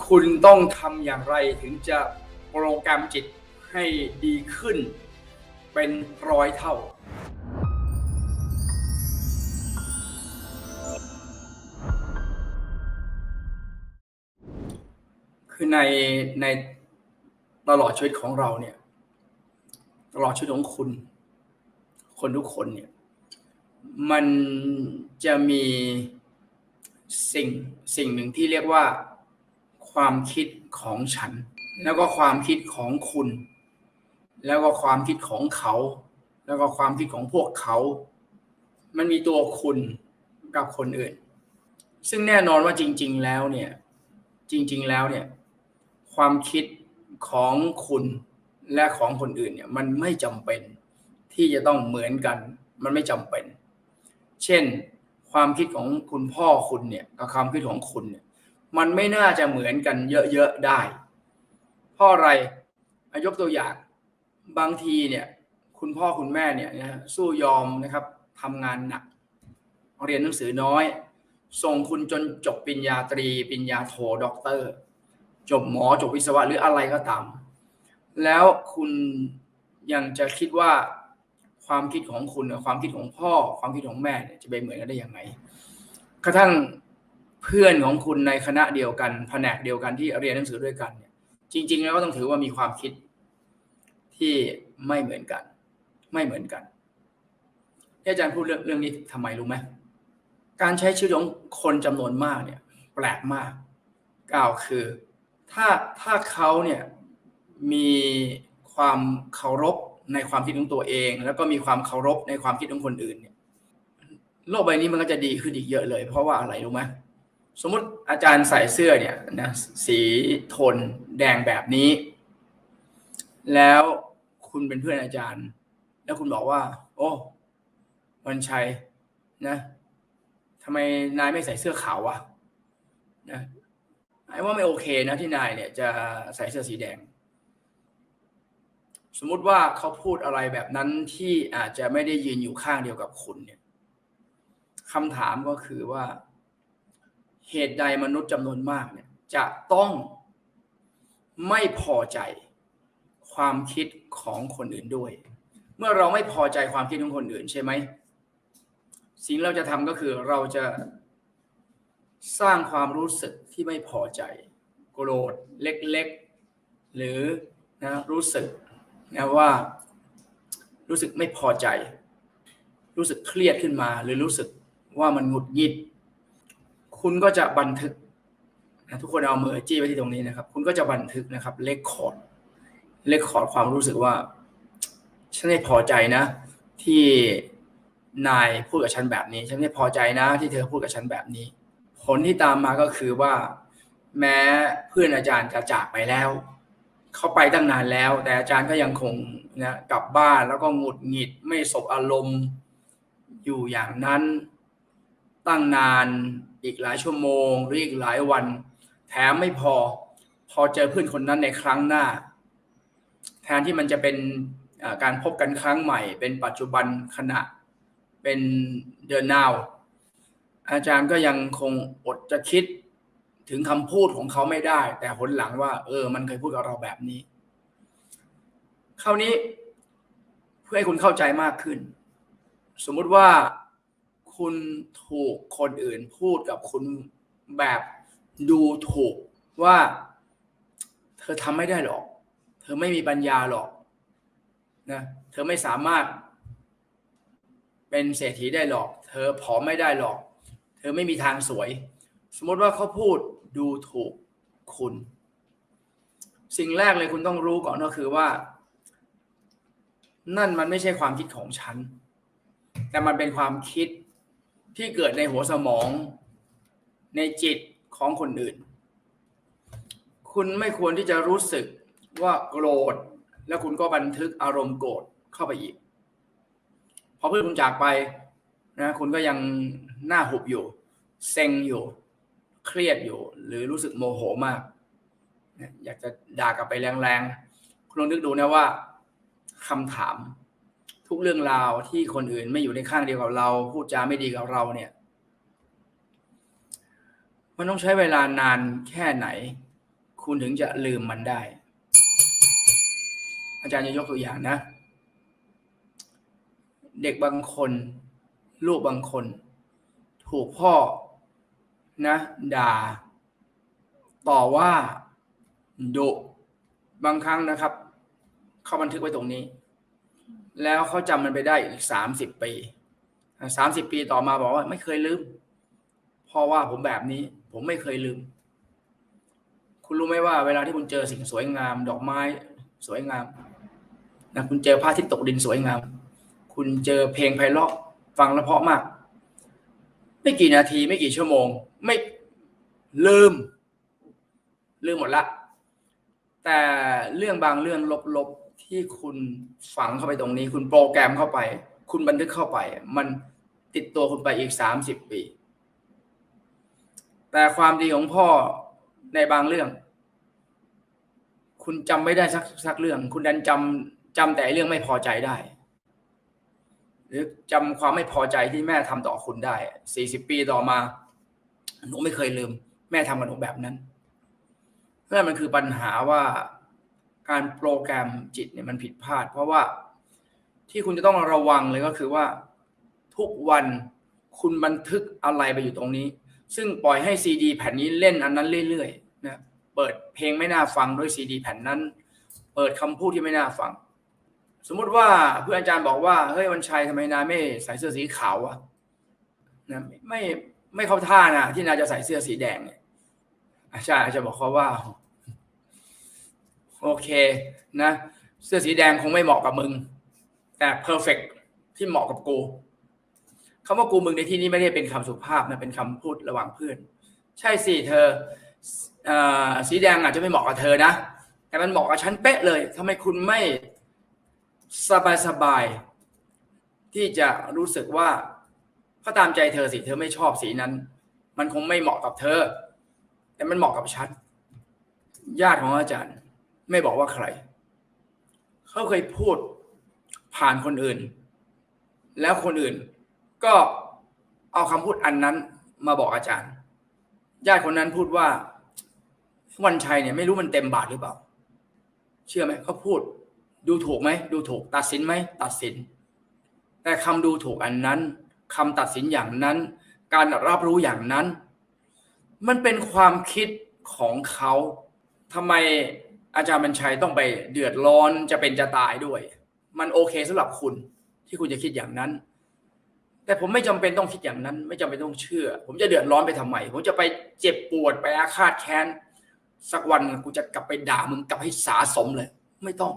คุณต้องทำอย่างไรถึงจะโปรแกรมจิตให้ดีขึ้น เป็นร้อยเท่า คือในในตลอดชีวิตของเราเนี่ย ตลอดชีวิตของคุณ คนทุกคนเนี่ย มันจะมีสิ่งสิ่งหนึ่งที่เรียกว่า ความคิดของฉัน แล้วก็ความคิดของคุณ แล้วก็ความคิดของเขา แล้วก็ความคิดของพวกเขา มันมีตัวคุณกับคนอื่น ซึ่งแน่นอนว่าจริง ๆ แล้วเนี่ยจริง ๆ แล้วเนี่ยความคิดของคุณและของคนอื่นเนี่ยมันไม่จำเป็นที่จะต้องเหมือนกัน มันไม่จำเป็น เช่น ความคิดของคุณพ่อคุณเนี่ยกับความคิดของคุณเนี่ย มันไม่น่าจะเหมือนกันเยอะๆได้ เพราะอะไรอะยกตัวอย่างบางทีเนี่ยคุณพ่อคุณแม่เนี่ยนะสู้ยอมนะครับทำงานหนัก เรียนหนังสือน้อย ส่งคุณจนจบปริญญาตรีปริญญาโทด็อกเตอร์ จบหมอจบวิศวะหรืออะไรก็ตาม แล้วคุณยังจะคิดว่าความคิดของคุณ ความคิดของพ่อ ความคิดของแม่จะไปเหมือนกันได้ยังไงกระทั่ง เพื่อนของคุณในคณะเดียวกัน แผนกเดียวกันที่เรียนหนังสือด้วยกันเนี่ย จริง ๆ แล้วก็ต้องถือว่ามีความคิดที่ไม่เหมือนกัน ไม่เหมือนกันที่อาจารย์พูดเรื่องเรื่องนี้ทำไมรู้ไหมการใช้ชีวิตของคนจำนวนมากเนี่ย แปลกมากกล่าวคือ ถ้าถ้าเขาเนี่ยมีความเคารพในความคิดของตัวเอง แล้วก็มีความเคารพในความคิดของคนอื่นเนี่ยโลกใบนี้มันก็จะดีขึ้นอีกเยอะเลย เพราะว่าอะไรรู้ไหม สมมติอาจารย์ใส่เสื้อเนี่ยนะสีโทนแดงแบบนี้ แล้วคุณเป็นเพื่อนอาจารย์ แล้วคุณบอกว่า โอ้วันชัยนะทำไมนายไม่ใส่เสื้อขาววะนะไอ้ว่าไม่โอเคนะที่นายเนี่ยจะใส่เสื้อสีแดง สมมุติว่าเขาพูดอะไรแบบนั้นที่อาจจะไม่ได้ยืนอยู่ข้างเดียวกับคุณเนี่ยคำถามก็คือว่า เหตุใดมนุษย์จำนวนมากเนี่ยจะต้องไม่พอใจความคิดของคนอื่นด้วย เมื่อเราไม่พอใจความคิดของคนอื่นใช่ไหม สิ่งเราจะทำก็คือเราจะสร้างความรู้สึกที่ไม่พอใจ โกรธเล็กๆ หรือนะรู้สึกนะว่ารู้สึกไม่พอใจ รู้สึกเครียดขึ้นมา หรือรู้สึกว่ามันหงุดหงิด คุณก็จะบันทึกนะทุกคนเอามือจี้ไปที่ตรงนี้นะครับ คุณก็จะบันทึกนะครับเลคคอร์ดเลคคอร์ดความรู้สึกว่า ฉันไม่พอใจนะ ที่นายพูดกับฉันแบบนี้ ฉันไม่พอใจนะ ที่เธอพูดกับฉันแบบนี้ ผลที่ตามมาก็คือว่า แม้เพื่อนอาจารย์จะจากไปแล้ว เขาไปตั้งนานแล้ว แต่อาจารย์ก็ยังคงนะกลับบ้านแล้วก็หงุดหงิดไม่สบอารมณ์อยู่อย่างนั้นตั้งนาน อีกหลายชั่วโมง หรืออีกหลายวัน แถมไม่พอ พอเจอเพื่อนคนนั้นในครั้งหน้า แทนที่มันจะเป็นการพบกันครั้งใหม่ เป็นปัจจุบันขณะเป็นเดือนนาวอาจารย์ก็ยังคงอดจะคิดถึงคำพูดของเขาไม่ได้ แต่ผลหลังว่า เออ มันเคยพูดกับเราแบบนี้ คราวนี้เพื่อให้คุณเข้าใจมากขึ้น สมมุติว่า คุณถูกคนอื่นพูดกับคุณแบบดูถูกว่า เธอทำไม่ได้หรอก เธอไม่มีปัญญาหรอกนะเธอไม่สามารถ เป็นเศรษฐีได้หรอก เธอผอมไม่ได้หรอก เธอไม่มีทางสวย สมมติว่าเขาพูดดูถูกคุณ สิ่งแรกเลยคุณต้องรู้ก่อนก็คือว่า นั่นมันไม่ใช่ความคิดของฉัน แต่มันเป็นความคิด ที่เกิดในหัวสมองในจิตของคนอื่น คุณไม่ควรที่จะรู้สึกว่าโกรธ แล้วคุณก็บันทึกอารมณ์โกรธเข้าไปอีกพอเพื่อนคุณจากไปนะคุณก็ยังหน้าหุบอยู่ เซ็งอยู่ เครียดอยู่ หรือรู้สึกโมโหมาก อยากจะด่ากลับไปแรงๆ คุณลองนึกดูนะว่าคำถาม ทุกเรื่องราวที่คนอื่นไม่อยู่ในข้างเดียวกับเรา พูดจาไม่ดีกับเราเนี่ย มันต้องใช้เวลานานแค่ไหน คุณถึงจะลืมมันได้ อาจารย์จะยกตัวอย่างนะ เด็กบางคน ลูกบางคน ถูกพ่อนะด่า ต่อว่าดุบางครั้งนะครับ เขาบันทึกไว้ตรงนี้ แล้วเขาจำมันไปได้อีกสามสิบปีสามสิบปีต่อมาบอกว่าไม่เคยลืม เพ่อว่าผมแบบนี้ ผมไม่เคยลืม คุณรู้ไหมว่าเวลาที่คุณเจอสิ่งสวยงาม ดอกไม้สวยงามนะคุณเจอพระอาทิตย์ตกดินสวยงาม คุณเจอเพลงไพเราะฟังแล้วเพาะมาก ไม่กี่นาทีไม่กี่ชั่วโมง ไม่ลืม ลืมหมดละ แต่เรื่องบางเรื่องลบๆ ที่คุณฝังเข้าไปตรงนี้ คุณโปรแกรมเข้าไป คุณบันทึกเข้าไป มันติดตัวคุณไปอีกสามสิบปี แต่ความดีของพ่อในบางเรื่อง คุณจำไม่ได้สักสักเรื่อง คุณดันจำจำแต่เรื่องไม่พอใจได้ หรือจำความไม่พอใจที่แม่ทำต่อคุณได้สี่สิบปีต่อมาหนูไม่เคยลืม แม่ทำกับหนูแบบนั้นนั่นมันคือปัญหาว่า การโปรแกรมจิตเนี่ยมันผิดพลาด เพราะว่าที่คุณจะต้องระวังเลยก็คือว่า ทุกวันคุณบันทึกอะไรไปอยู่ตรงนี้ ซึ่งปล่อยให้ซีดีแผ่นนี้เล่นอันนั้นเรื่อยๆนะเปิดเพลงไม่น่าฟังด้วยซีดีแผ่นนั้น เปิดคำพูดที่ไม่น่าฟัง สมมุติว่าเพื่อนอาจารย์บอกว่าเฮ้ยวันชัยทำไมนาไม่ใส่เสื้อสีขาวอะนะไม่ไม่เข้าท่านะที่นาจะใส่เสื้อสีแดงเนี่ยอาจารย์อาจจะบอกเขาว่า โอเคนะ เสื้อสีแดงคงไม่เหมาะกับมึง แต่เพอร์เฟกที่เหมาะกับกูคำว่ากูมึงในที่นี้ไม่ได้เป็นคำสุภาพนะเป็นคำพูดระหว่างเพื่อน ใช่สิเธออสีแดงอาจจะไม่เหมาะกับเธอนะ แต่มันเหมาะกับฉันเป๊ะเลยทำไมคุณไม่สบายสบายที่จะรู้สึกว่าก็ตามใจเธอสิ เธอไม่ชอบสีนั้น มันคงไม่เหมาะกับเธอ แต่มันเหมาะกับฉันญาติของอาจารย์ ไม่บอกว่าใคร เขาเคยพูดผ่านคนอื่น แล้วคนอื่นก็เอาคำพูดอันนั้นมาบอกอาจารย์ ญาติคนนั้นพูดว่า วันชัยเนี่ยไม่รู้มันเต็มบาทหรือเปล่า เชื่อไหมเขาพูด ดูถูกไหมดูถูก ตัดสินไหมตัดสิน แต่คำดูถูกอันนั้นคำตัดสินอย่างนั้น การรับรู้อย่างนั้น มันเป็นความคิดของเขาทำไม อาจารย์บัญชัยต้องไปเดือดร้อนจะเป็นจะตายด้วย มันโอเคสำหรับคุณที่คุณจะคิดอย่างนั้น แต่ผมไม่จำเป็นต้องคิดอย่างนั้น ไม่จำเป็นต้องเชื่อ ผมจะเดือดร้อนไปทำไม ผมจะไปเจ็บปวดไปอาฆาตแค้นสักวันกูจะกลับไปด่ามึงกลับให้สาสมเลย ไม่ต้อง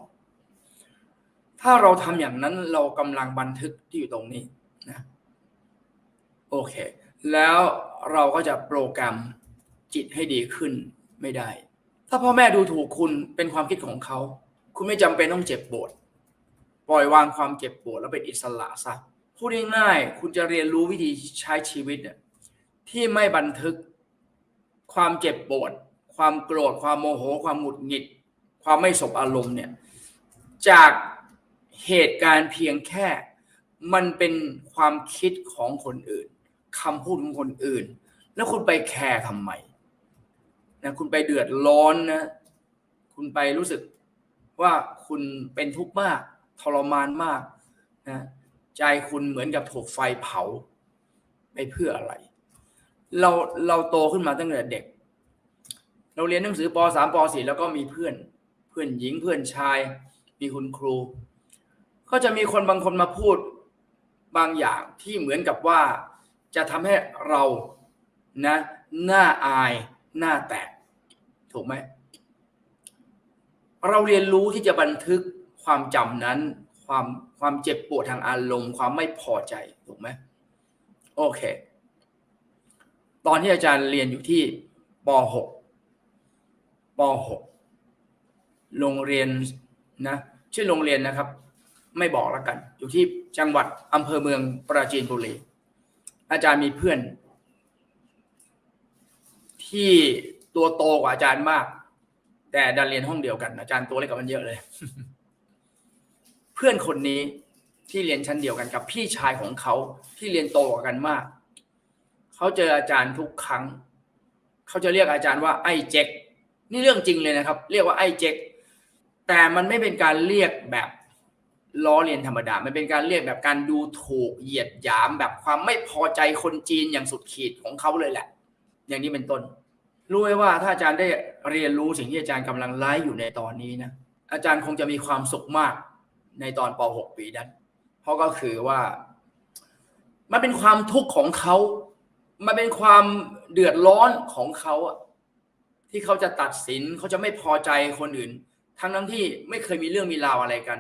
ถ้าเราทำอย่างนั้นเรากำลังบันทึกที่อยู่ตรงนี้นะโอเค แล้วเราก็จะโปรแกรมจิตให้ดีขึ้นไม่ได้ ถ้าพ่อแม่ดูถูกคุณเป็นความคิดของเขา คุณไม่จำเป็นต้องเจ็บปวด ปล่อยวางความเจ็บปวดแล้วเป็นอิสระซะพูดง่ายๆคุณจะเรียนรู้วิธีใช้ชีวิตเนี่ยที่ไม่บันทึก ความเจ็บปวด ความโกรธ ความโมโห ความหงุดหงิด ความไม่สบอารมณ์เนี่ยจากเหตุการณ์เพียงแค่ มันเป็นความคิดของคนอื่นคำพูดของคนอื่น แล้วคุณไปแคร์ทำไม นะคุณไปเดือดร้อนนะ คุณไปรู้สึกว่าคุณเป็นทุกข์มากทรมานมากนะใจคุณเหมือนกับถูกไฟเผาไปเพื่ออะไร เราเราโตขึ้นมาตั้งแต่เด็ก เราเรียนหนังสือป .3 ป .4 แล้วก็มีเพื่อน เพื่อนหญิงเพื่อนชาย มีคุณครู ก็จะมีคนบางคนมาพูดบางอย่างที่เหมือนกับว่าจะทำให้เรานะหน้าอายหน้าแตก ถูกไหมเราเรียนรู้ที่จะบันทึกความจำนั้น ความความเจ็บปวดทางอารมณ์ความไม่พอใจถูกไหมโอเค ตอนที่อาจารย์เรียนอยู่ที่ป .6 ป .6 โรงเรียนนะชื่อโรงเรียนนะครับ ไม่บอกแล้วกัน อยู่ที่จังหวัดอำเภอเมืองปราจีนบุรีอาจารย์มีเพื่อน ที่ ตัวโตกว่าอาจารย์มาก แต่ดันเรียนห้องเดียวกัน อาจารย์ตัวเล็กกว่ามันเยอะเลย เพื่อนคนนี้ที่เรียนชั้นเดียวกันกับพี่ชายของเขาที่เรียนโตกว่ากันมาก เขาเจออาจารย์ทุกครั้ง เขาจะเรียกอาจารย์ว่าไอ้เจ็กนี่เรื่องจริงเลยนะครับ เรียกว่าไอ้เจ๊กแต่มันไม่เป็นการเรียกแบบล้อเลียนธรรมดา มันเป็นการเรียกแบบการดูถูกเหยียดหยามแบบความไม่พอใจคนจีนอย่างสุดขีดของเขาเลยแหละ อย่างนี้เป็นต้น รู้ไหมว่าถ้าอาจารย์ได้เรียนรู้สิ่งที่อาจารย์กำลังไลฟ์อยู่ในตอนนี้นะอาจารย์คงจะมีความสุขมากในตอนป .6 ปีนั้น เพราะก็คือว่า มันเป็นความทุกข์ของเขา มันเป็นความเดือดร้อนของเขาอะที่เขาจะตัดสินเขาจะไม่พอใจคนอื่น ทั้งทั้งที่ไม่เคยมีเรื่องมีราวอะไรกัน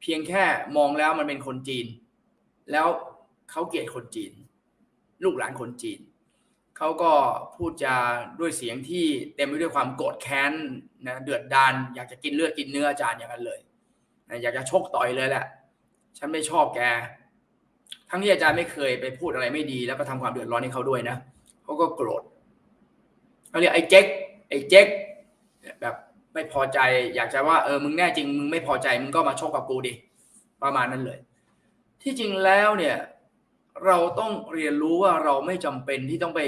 เพียงแค่มองแล้วมันเป็นคนจีน แล้วเขาเกลียดคนจีน ลูกหลานคนจีน เขาก็พูดจาด้วยเสียงที่เต็มไปด้วยความโกรธแค้นนะเดือดดานอยากจะกินเลือดกินเนื้ออาจารย์อย่างนั้นเลยนะอยากจะชกต่อยเลยแหละ ฉันไม่ชอบแก ทั้งที่อาจารย์ไม่เคยไปพูดอะไรไม่ดี แล้วก็ทำความเดือดร้อนให้เขาด้วยนะเขาก็โกรธเขาเรียกไอ้เจ๊กไอ้เจ๊กแบบไม่พอใจ อยากจะว่าเออมึงแน่จริงมึงไม่พอใจมึงก็มาชกกับกูดิประมาณนั้นเลย ที่จริงแล้วเนี่ย เราต้องเรียนรู้ว่าเราไม่จำเป็นที่ต้องไป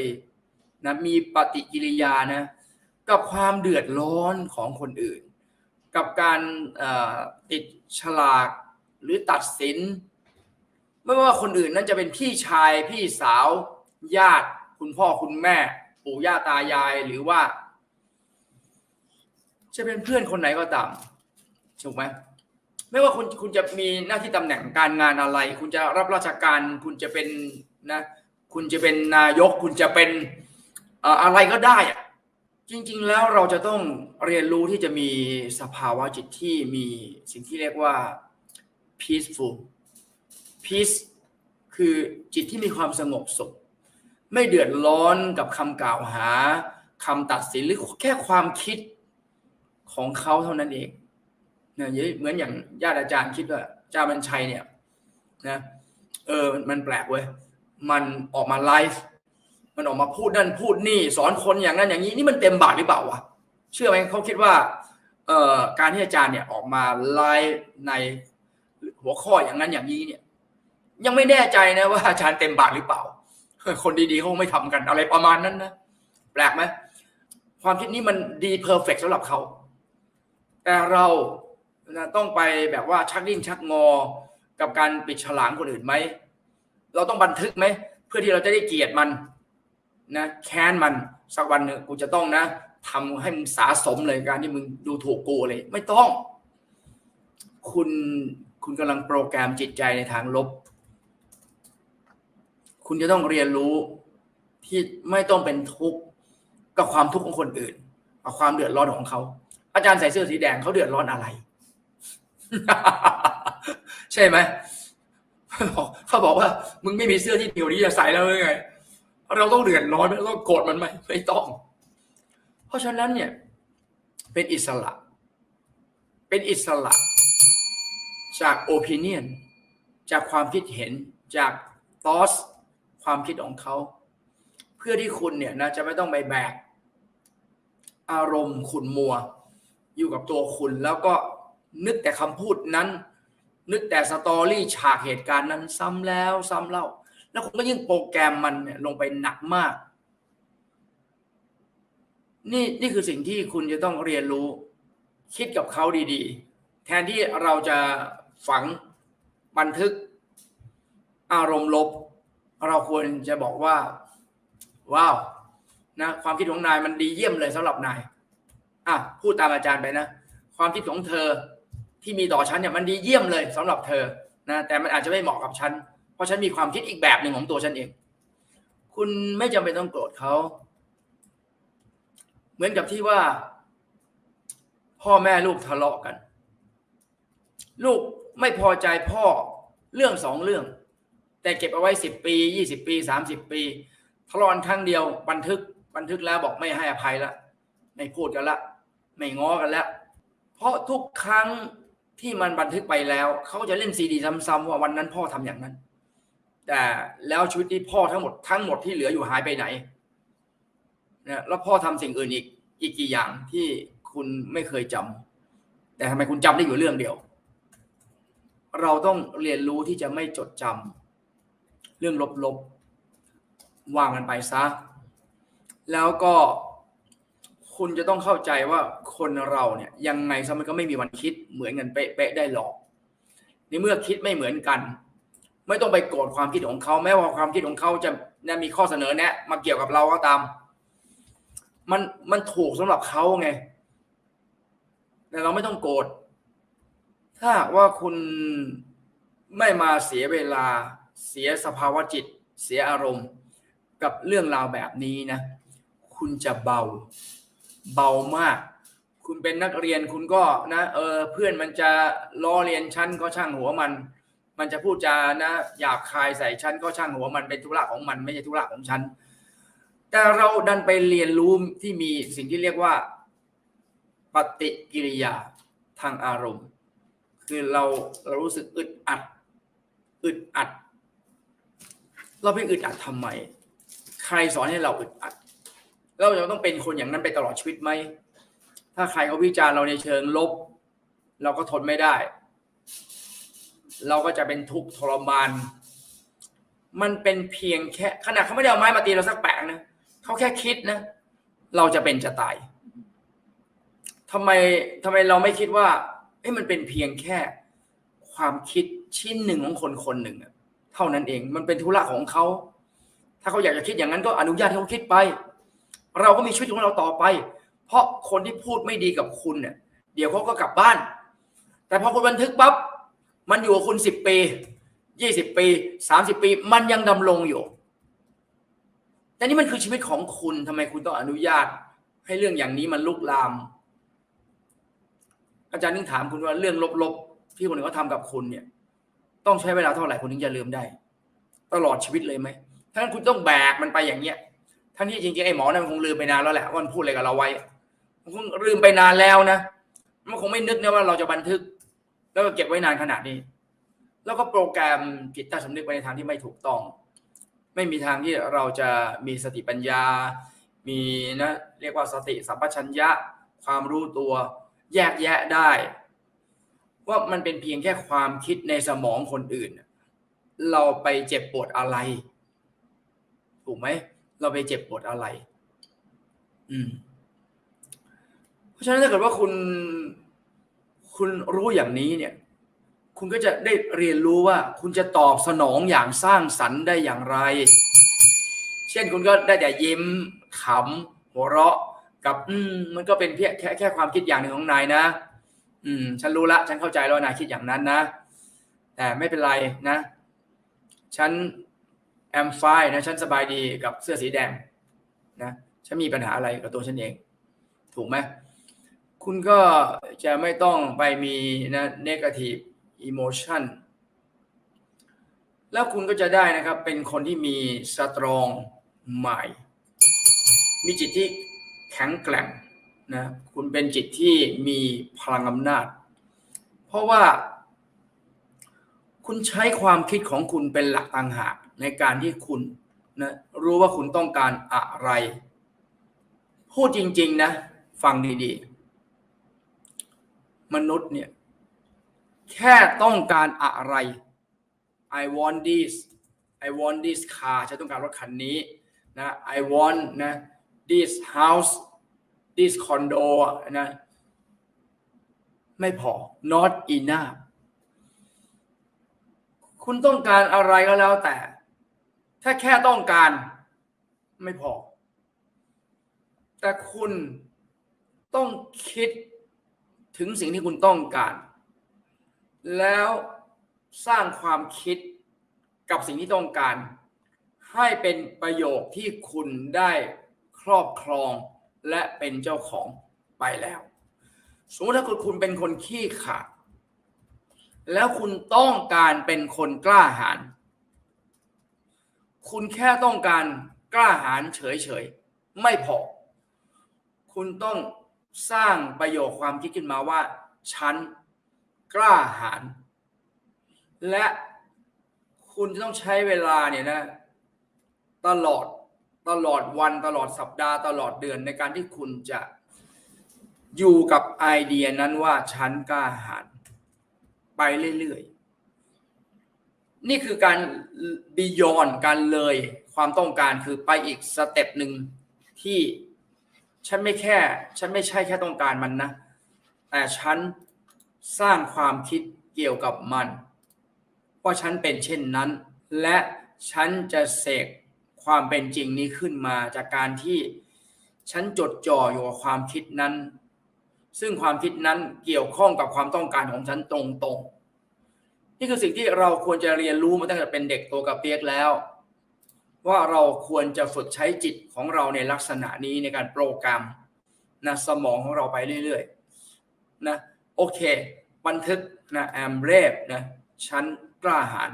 นะมีปฏิกิริยานะกับความเดือดร้อนของคนอื่น กับการติดฉลากหรือตัดสิน ไม่ว่าคนอื่นนั้นจะเป็นพี่ชายพี่สาวญาติคุณพ่อคุณแม่ ปู่ย่าตายายหรือว่า จะเป็นเพื่อนคนไหนก็ตามถูกไหม ไม่ว่าคุณคุณจะมีหน้าที่ตำแหน่งการงานอะไร คุณจะรับราชการ คุณจะเป็นนะ คุณจะเป็นนายก คุณจะเป็นอะไรก็ได้อะจริง ๆ แล้วเราจะต้องเรียนรู้ที่จะมีสภาวะจิตที่มีสิ่งที่เรียกว่า peaceful peace คือจิตที่มีความสงบสุข ไม่เดือดร้อนกับคำกล่าวหาคำตัดสินหรือแค่ความคิดของเขาเท่านั้นเอง นี่ยเหมือนอย่างญาติอาจารย์คิดว่าอาจาบัญชัยเนี่ยนะเออมันแปลกเว้ยมันออกมาไลฟ์มันออกมาพูดนั่นพูดนี่ สอนคนอย่างนั้นอย่างนี้นี่มันเต็มบาทหรือเปล่าวะเชื่อไหมเขาคิดว่าเอ่อการที่อาจารย์เนี่ยออกมาไลฟ์ในหัวข้ออย่างนั้นอย่างนี้เนี่ย ยังไม่แน่ใจนะว่าอาจารย์เต็มบาทหรือเปล่า คนดีๆเขาไม่ทำกันอะไรประมาณนั้นนะแปลกไหมความคิดนี้มันดีเพอร์เฟกสำหรับเขาแต่เรา นะต้องไปแบบว่าชักดิ้นชักงอ กับการปิดฉลางคนอื่นไหม เราต้องบันทึกไหม เพื่อที่เราจะได้เกลียดมันนะแค้นมันสักวันหนึ่งกูจะต้องนะทำให้มึงสาสมเลยการที่มึงดูถูกกูเลย ไม่ต้อง คุณคุณกำลังโปรแกรมจิตใจในทางลบ คุณจะต้องเรียนรู้ที่ไม่ต้องเป็นทุกข์กับความทุกข์ของคนอื่นกับความเดือดร้อนของเขา อาจารย์ใส่เสื้อสีแดงเขาเดือดร้อนอะไร ใช่ไหมเขาบอกว่า มึงไม่มีเสื้อที่เดียวนี้จะใส่แล้วไง เราต้องเดือดร้อนเราต้องโกรธมันไหมไม่ต้อง เพราะฉะนั้นเนี่ย เป็นอิสระ เป็นอิสระ จากโอปิเนียนจากความคิดเห็นจากทอสความคิดของเขา เพื่อที่คุณเนี่ยนะจะไม่ต้องไปแบก อารมณ์ขุนมัว อยู่กับตัวคุณแล้วก็ นึกแต่คำพูดนั้น นึกแต่สตอรี่ฉากเหตุการณ์นั้นซ้ำแล้วซ้ำเล่า แล้วคุณก็ยิ่งโปรแกรมมันเนี่ยลงไปหนักมาก นี่นี่คือสิ่งที่คุณจะต้องเรียนรู้ คิดกับเขาดีๆ แทนที่เราจะฝังบันทึกอารมณ์ลบ เราควรจะบอกว่า ว้าวนะความคิดของนายมันดีเยี่ยมเลยสำหรับนายอะพูดตามอาจารย์ไปนะ ความคิดของเธอ ที่มีต่อฉันเนี่ยมันดีเยี่ยมเลยสำหรับเธอนะแต่มันอาจจะไม่เหมาะกับฉัน เพราะฉันมีความคิดอีกแบบหนึ่งของตัวฉันเอง คุณไม่จำเป็นต้องโกรธเขา เหมือนกับที่ว่า พ่อแม่ลูกทะเลาะกัน ลูกไม่พอใจพ่อเรื่องสองเรื่อง แต่เก็บเอาไว้สิบปียี่สิบปีสามสิบปีทะเลาะกันครั้งเดียว บันทึกบันทึกแล้วบอกไม่ให้อภัยละไม่พูดกันละ ไม่ง้อกันแล้วเพราะทุกครั้ง ที่มันบันทึกไปแล้วเขาจะเล่นซีดีซ้ำๆว่าวันนั้นพ่อทำอย่างนั้น แต่แล้วชีวิตที่พ่อทั้งหมดทั้งหมดที่เหลืออยู่หายไปไหนนะแล้วพ่อทำสิ่งอื่นอีกอีกกี่อย่างที่คุณไม่เคยจำแต่ทำไมคุณจำได้อยู่เรื่องเดียว เราต้องเรียนรู้ที่จะไม่จดจำเรื่องลบๆวางมันไปซะ แล้วก็ คุณจะต้องเข้าใจว่าคนเราเนี่ยยังไงซะมันก็ไม่มีวันคิดเหมือนกันเป๊ะๆได้หรอกในเมื่อคิดไม่เหมือนกัน ไม่ต้องไปโกรธความคิดของเขาแม้ว่าความคิดของเขาจะนมีข้อเสนอแนะ มาเกี่ยวกับเราก็ตาม มันมันถูกสำหรับเขาไง แต่เราไม่ต้องโกรธถ้าว่าคุณไม่มาเสียเวลาเสียสภาวะจิต เสียอารมณ์ กับเรื่องราวแบบนี้นะ คุณจะเบา เบามาก คุณเป็นนักเรียนคุณก็นะ เออเพื่อนมันจะล้อเรียนชั้นก็ช่างหัวมัน มันจะพูดจานะหยาบคายใส่ฉันก็ช่างหัวมันเป็นธุระของมันไม่ใช่ธุระของฉันแต่เราดันไปเรียนรู้ที่มีสิ่งที่เรียกว่า ปฏิกิริยาทางอารมณ์ คือเราเรารู้สึกอึดอัดอึดอัด เราไปอึดอัดทำไม ใครสอนให้เราอึดอัด เราจะต้องเป็นคนอย่างนั้นไปตลอดชีวิตไหม ถ้าใครเขาวิจารณ์เราในเชิงลบ เราก็ทนไม่ได้ เราก็จะเป็นทุกข์ทรมาน มันเป็นเพียงแค่ขนาดเขาไม่ได้เอาไม้มาตีเราสักแปะนะเขาแค่คิดนะ เราจะเป็นจะตายทำไมทำไมเราไม่คิดว่าเอ้มันเป็นเพียงแค่ความคิดชิ้นหนึ่งของคนคนหนึ่งเท่านั้นเอง มันเป็นธุระของเขา ถ้าเขาอยากจะคิดอย่างนั้นก็อนุญาตให้เขาคิดไป เราก็มีชีวิตของเราต่อไป เพราะคนที่พูดไม่ดีกับคุณเนี่ย เดี๋ยวเขาก็กลับบ้าน แต่พอคุณบันทึกปั๊บมันอยู่กับคุณสิบปียี่สิบปีสามสิบปี มันยังดำรงอยู่ แต่นี่มันคือชีวิตของคุณทำไมคุณต้องอนุญาต ให้เรื่องอย่างนี้มันลุกลาม อาจารย์นึงถามคุณว่าเรื่องลบๆที่คนอื่นเขาทำกับคุณเนี่ย ต้องใช้เวลาเท่าไหร่คุณถึงจะลืมได้ ตลอดชีวิตเลยไหมถ้างั้นคุณต้องแบกมันไปอย่างเงี้ย ทั้งที่จริงๆไอ้หมอนั่นมันคงลืมไปนานแล้วแหละว่ามันพูดอะไรกับเราไว้ มันคงลืมไปนานแล้วนะมันคงไม่นึกนะว่าเราจะบันทึก แล้วก็เก็บไว้นานขนาดนี้ แล้วก็โปรแกรมจิตใต้สำนึกไปในทางที่ไม่ถูกต้อง ไม่มีทางที่เราจะมีสติปัญญา มีนะเรียกว่าสติสัมปชัญญะ ความรู้ตัว แยกแยะได้ ว่ามันเป็นเพียงแค่ความคิดในสมองคนอื่น เราไปเจ็บปวดอะไร ถูกไหม เราไปเจ็บปวดอะไร อืม เพราะฉะนั้นถ้าเกิดว่าคุณ คุณรู้อย่างนี้เนี่ย คุณก็จะได้เรียนรู้ว่า คุณจะตอบสนองอย่างสร้างสรรค์ได้อย่างไร เช่นคุณก็ได้แต่ยิ้มขำหัวเราะกับ อืม มันก็เป็นเพียงแค่แค่ความคิดอย่างหนึ่งของนายนะอืม ฉันรู้ละ ฉันเข้าใจแล้วนายคิดอย่างนั้นนะ แต่ไม่เป็นไรนะ ฉัน แอมไฟนะฉันสบายดีกับเสื้อสีแดงนะฉันมีปัญหาอะไรกับตัวฉันเอง ถูกไหมคุณก็จะไม่ต้องไปมีนะ negative emotion แล้วคุณก็จะได้นะครับเป็นคนที่มี strong mind มีจิตที่แข็งแกร่งนะคุณเป็นจิตที่มีพลังอำนาจ เพราะว่า คุณใช้ความคิดของคุณเป็นหลักต่างหาก ในการที่คุณนะรู้ว่าคุณต้องการอะไร พูดจริง ๆ นะ ฟังดี ๆ มนุษย์เนี่ย แค่ต้องการอะไร I want this I want this car ฉันต้องการรถคันนี้นะ I want นะ this house this condo นะ ไม่พอ not enough คุณต้องการอะไรก็แล้วแต่ ถ้าแค่ต้องการไม่พอ แต่คุณต้องคิดถึงสิ่งที่คุณต้องการ แล้วสร้างความคิดกับสิ่งที่ต้องการ ให้เป็นประโยคที่คุณได้ครอบครองและเป็นเจ้าของไปแล้ว สมมติถ้าคุณคุณเป็นคนขี้ขลาด แล้วคุณต้องการเป็นคนกล้าหาญ คุณแค่ต้องการกล้าหาญเฉยๆ ไม่พอ คุณต้องสร้างประโยคความคิดขึ้นมาว่า ฉันกล้าหาญและคุณจะต้องใช้เวลาเนี่ยนะ ตลอดตลอดวันตลอดสัปดาห์ตลอดเดือนในการที่คุณจะอยู่กับไอเดียนั้นว่าฉันกล้าหาญไปเรื่อยๆ นี่คือการบียอนการเลยความต้องการคือไปอีกสเต็ปหนึ่งที่ฉันไม่แค่ ฉันไม่ใช่แค่ต้องการมันนะ แต่ฉันสร้างความคิดเกี่ยวกับมันว่าฉันเป็นเช่นนั้น และฉันจะเสกความเป็นจริงนี้ขึ้นมาจากการที่ฉันจดจ่ออยู่กับความคิดนั้น ซึ่งความคิดนั้นเกี่ยวข้องกับความต้องการของฉันตรงๆ นี่คือสิ่งที่เราควรจะเรียนรู้มาตั้งแต่เป็นเด็กโตกับเปียกแล้ว ว่าเราควรจะฝึกใช้จิตของเราในลักษณะนี้ในการโปรแกรมนะสมองของเราไปเรื่อยๆนะโอเค บันทึกนะแอมเรฟนะฉันกล้าหาญ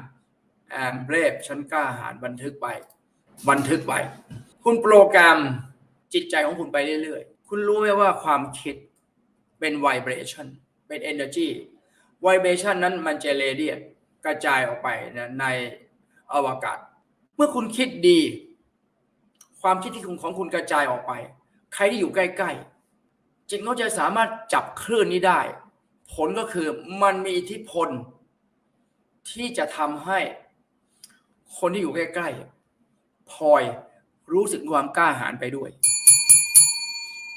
แอมเรฟฉันกล้าหาญบันทึกไป บันทึกไป คุณโปรแกรมจิตใจของคุณไปเรื่อยๆ คุณรู้ไหมว่าความคิดเป็นไวเบรชันเป็น energy ไวเบชันนั้นมันจะเรเดียกระจายออกไปนะในอวกาศ เมื่อคุณคิดดี ความคิดที่คุณของคุณกระจายออกไป ใครที่อยู่ใกล้ๆจิตเขาจะสามารถจับคลื่นนี้ได้ ผลก็คือมันมีอิทธิพล ที่จะทำให้คนที่อยู่ใกล้ๆพลอยรู้สึกความกล้าหาญไปด้วย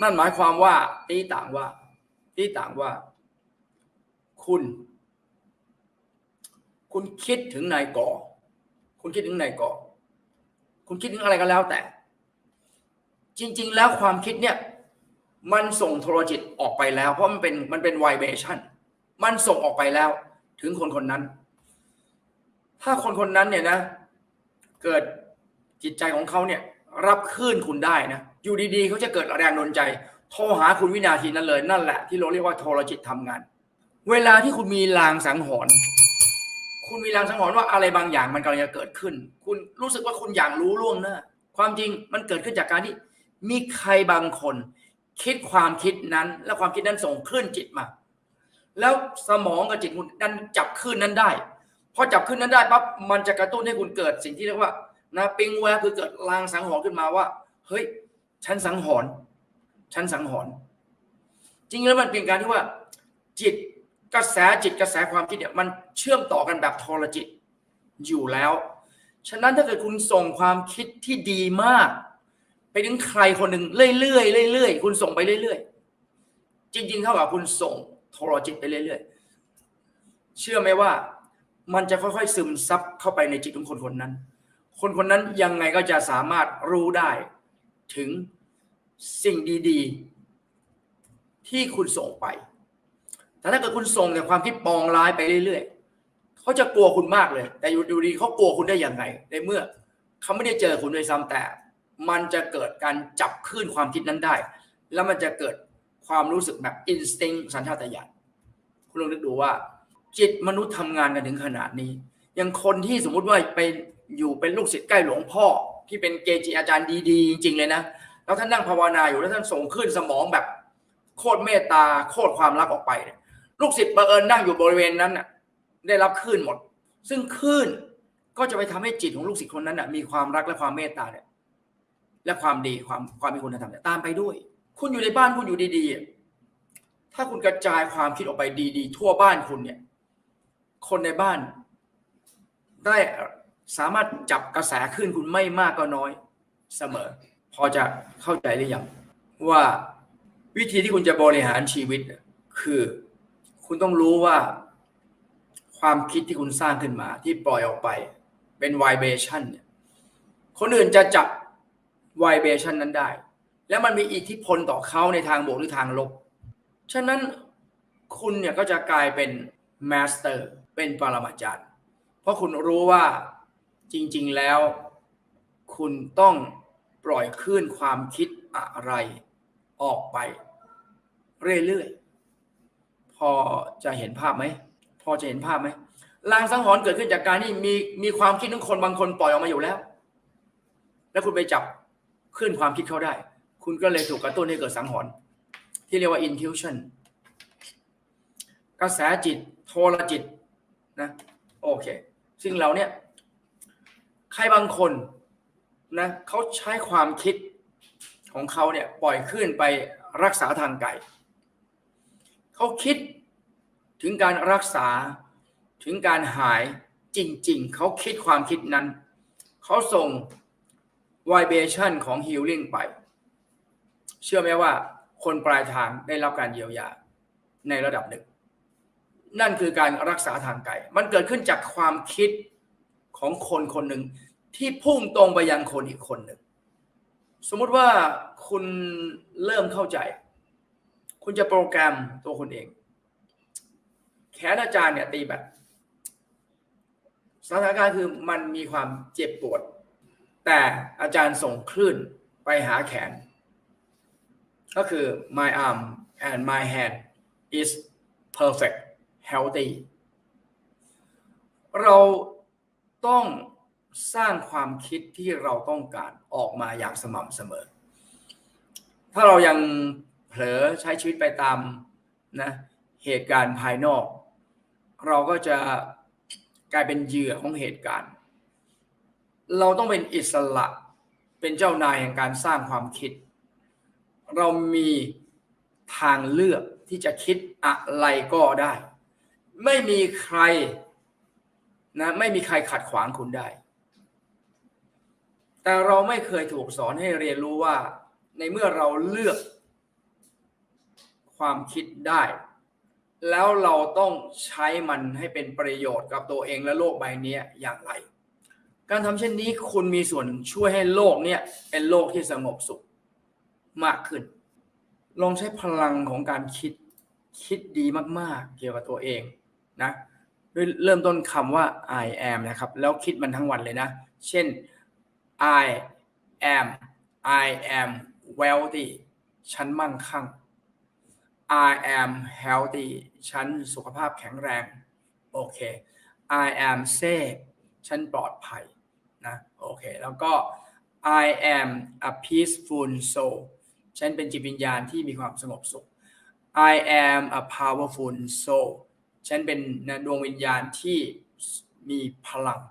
นั่นหมายความว่าตีต่างว่าตีต่างว่า คุณ คุณคิดถึงนายก่อ คุณคิดถึงนายก่อ คุณคิดถึงอะไรก็แล้วแต่ จริง ๆ แล้วความคิดเนี่ย มันส่งโทรจิตออกไปแล้ว เพราะมันเป็นมันเป็นไวเบชันมันส่งออกไปแล้ว ถึงคนคนนั้น ถ้าคนคนนั้นเนี่ยนะ เกิดจิตใจของเขาเนี่ย รับคลื่นคุณได้นะ อยู่ดีๆเขาจะเกิดแรงดนใจ โทรหาคุณวินาทีนั้นเลย นั่นแหละที่เราเรียกว่าโทรจิตทำงาน เวลาที่คุณมีลางสังหรณ์คุณมีลางสังหรณ์ว่าอะไรบางอย่างมันกำลังจะเกิดขึ้น คุณรู้สึกว่าคุณอยากรู้ล่วงหน้าความจริงมันเกิดขึ้นจากการที่ มีใครบางคน คิดความคิดนั้น แล้วความคิดนั้นส่งคลื่นจิตมา แล้วสมองกับจิตคุณดันจับคลื่นนั้นได้พอจับคลื่นนั้นได้ปั๊บมันจะกระตุ้นให้คุณเกิดสิ่งที่เรียกว่านะปิงแวบคือเกิดลางสังหรณ์ขึ้นมาว่า เฮ้ย ฉันสังหรณ์ฉันสังหรณ์จริงแล้วมันเป็นการที่ว่า จิต กระแสจิตกระแสความคิดเนี่ยมันเชื่อมต่อกันแบบโทรจิตอยู่แล้ว ฉะนั้นถ้าเกิดคุณส่งความคิดที่ดีมาก ไปถึงใครคนหนึ่งเรื่อยๆเรื่อยๆคุณส่งไปเรื่อยๆ จริงๆเท่ากับคุณส่งโทรจิตไปเรื่อยๆ เชื่อไหมว่ามันจะค่อยๆซึมซับเข้าไปในจิตของคนคนนั้น คนคนนั้นยังไงก็จะสามารถรู้ได้ ถึงสิ่งดี ๆ ที่คุณส่งไป แต่ถ้าเกิดคุณส่งแต่ความคิดปองร้ายไปเรื่อยๆเขาจะกลัวคุณมากเลย แต่อยู่ดีเขากลัวคุณได้อยังไงในเมื่อเขาไม่ได้เจอคุณด้วยซ้ำแต่ มันจะเกิดการจับคลื่นความคิดนั้นได้ แล้วมันจะเกิดความรู้สึกแบบอินสติ้งสัญชาตญาณคุณลองนึกดูว่า จิตมนุษย์ทำงานกันถึงขนาดนี้ยังคนที่สมมุติว่าไปอยู่เป็นลูกศิษย์ใกล้หลวงพ่อ ที่เป็นเกจิอาจารย์ดีๆ จริง ๆ เลยนะแล้วท่านนั่งภาวนาอยู่แล้วท่านส่งคลื่นสมองแบบโคตรเมตตาโคตรความรักออกไปเนี่ย ลูกศิษย์บังเอิญนั่งอยู่บริเวณนั้นน่ะได้รับคลื่นหมด ซึ่งคลื่นก็จะไปทำให้จิตของลูกศิษย์คนนั้นน่ะมีความรักและความเมตตาเนี่ยและความดีความความมีคุณธรรมเนี่ยตามไปด้วย คุณอยู่ในบ้านคุณอยู่ดีๆ ถ้าคุณกระจายความคิดออกไปดีๆ ทั่วบ้านคุณเนี่ย คนในบ้าน ได้สามารถจับกระแสขึ้นคุณไม่มากก็น้อยเสมอ พอจะเข้าใจหรือยังว่าวิธีที่คุณจะบริหารชีวิตคือ คุณต้องรู้ว่า ความคิดที่คุณสร้างขึ้นมา ที่ปล่อยออกไป เป็นไวเบชันเนี่ยคนอื่นจะจับไวเบชันนั้นได้ แล้วมันมีอิทธิพลต่อเขาในทางบวกหรือทางลบ ฉะนั้นคุณเนี่ยก็จะกลายเป็นมาสเตอร์เป็นปรมาจารย์ เพราะคุณรู้ว่าจริง ๆแล้ว คุณต้องปล่อยคลื่นความคิดอะไรออกไป เรื่อยๆ พอจะเห็นภาพไหมพอจะเห็นภาพไหมลางสังหรณ์เกิดขึ้นจากการที่มีมีความคิดของคนบางคนปล่อยออกมาอยู่แล้ว แล้วคุณไปจับคลื่นความคิดเขาได้ คุณก็เลยถูกกระตุ้นให้เกิดสังหรณ์ที่เรียกว่า intuition กระแสจิต โทรจิตนะโอเค ซึ่งเราเนี่ย ใครบางคนนะเขาใช้ความคิดของเขาเนี่ยปล่อยขึ้นไปรักษาทางไกล เขาคิดถึงการรักษาถึงการหายจริง ๆ เขาคิดความคิดนั้น เขาส่ง vibration ของ healing ไป เชื่อไหมว่าคนปลายทางได้รับการเยียวยาในระดับหนึ่ง นั่นคือการรักษาทางไกลมันเกิดขึ้นจากความคิดของคนคนหนึ่งที่พุ่งตรงไปยังคนอีกคนหนึ่ง สมมติว่าคุณเริ่มเข้าใจ คุณจะโปรแกรมตัวคุณเอง แขนอาจารย์เนี่ยตีแบบสถานการณ์คือมันมีความเจ็บปวด แต่อาจารย์ส่งคลื่นไปหาแขน ก็คือ my arm and my hand is perfect healthy เราต้องสร้างความคิดที่เราต้องการออกมาอย่างสม่ำเสมอ ถ้าเรายัง เผลอใช้ชีวิตไปตามนะเหตุการณ์ภายนอก เราก็จะกลายเป็นเหยื่อของเหตุการณ์ เราต้องเป็นอิสระเป็นเจ้านายแห่งการสร้างความคิด เรามีทางเลือกที่จะคิดอะไรก็ได้ ไม่มีใครนะไม่มีใครขัดขวางคุณได้ แต่เราไม่เคยถูกสอนให้เรียนรู้ว่า ในเมื่อเราเลือก ความคิดได้ แล้วเราต้องใช้มันให้เป็นประโยชน์กับตัวเองและโลกใบนี้อย่างไร การทำเช่นนี้คุณมีส่วนช่วยให้โลกเนี่ยเป็นโลกที่สงบสุขมากขึ้น ลองใช้พลังของการคิดคิดดีมากๆ เกี่ยวกับตัวเองนะด้วยเริ่มต้นคำว่า I am นะครับ แล้วคิดมันทั้งวันเลยนะ เช่น I am I am wealthy ฉันมั่งคั่ง I am healthy ฉันสุขภาพแข็งแรง โอเค I am safe ฉันปลอดภัยนะ โอเค แล้วก็ I am a peaceful soul ฉันเป็นจิตวิญญาณที่มีความสงบสุข I am a powerful soul ฉันเป็นนะดวงวิญญาณที่มีพลัง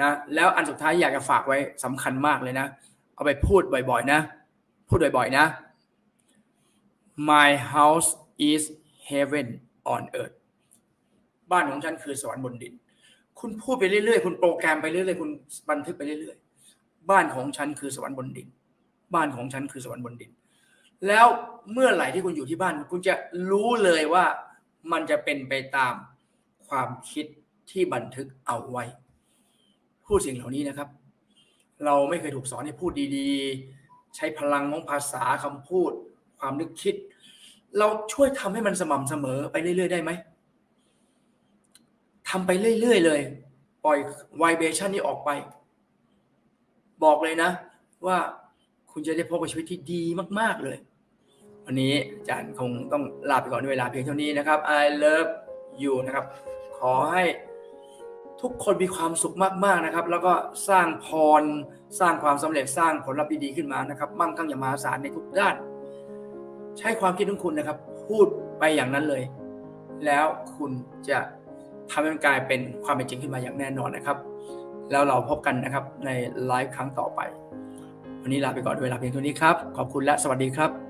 นะแล้วอันสุดท้ายอยากจะฝากไว้สำคัญมากเลยนะ เอาไปพูดบ่อยๆนะ พูดบ่อยๆนะ My house is heaven on earth บ้านของฉันคือสวรรค์บนดิน คุณพูดไปเรื่อยๆ คุณโปรแกรมไปเรื่อยๆ คุณบันทึกไปเรื่อยๆ บ้านของฉันคือสวรรค์บนดิน บ้านของฉันคือสวรรค์บนดิน แล้วเมื่อไหร่ที่คุณอยู่ที่บ้าน คุณจะรู้เลยว่ามันจะเป็นไปตามความคิดที่บันทึกเอาไว้ พูดสิ่งเหล่านี้นะครับ เราไม่เคยถูกสอนให้พูดดีๆ ใช้พลังของภาษาคำพูด ความนึกคิด เราช่วยทำให้มันสม่ำเสมอไปเรื่อยๆได้ไหมทำไปเรื่อยๆเลย ปล่อยไวเบชันนี้ออกไป บอกเลยนะ ว่าคุณจะได้พบกับชีวิตที่ดีมาก ๆเลย วันนี้อาจารย์คงต้องลาไปก่อนด้วยเวลาเพียงเท่านี้นะครับ I love you นะครับ ขอให้ทุกคนมีความสุขมากๆนะครับ แล้วก็สร้างพร สร้างความสำเร็จสร้างผลลัพธ์ดีๆขึ้นมานะครับ มั่งคั่งอย่างมหาศาลในทุกด้าน ใช้ความคิดของคุณนะครับ พูดไปอย่างนั้นเลย แล้วคุณจะทำให้มันกลายเป็นความเป็นจริงขึ้นมาอย่างแน่นอนนะครับ แล้วเราพบกันนะครับในไลฟ์ครั้งต่อไป วันนี้ลาไปก่อนด้วยเวลาเพียงเท่านี้ครับ ขอบคุณและสวัสดีครับ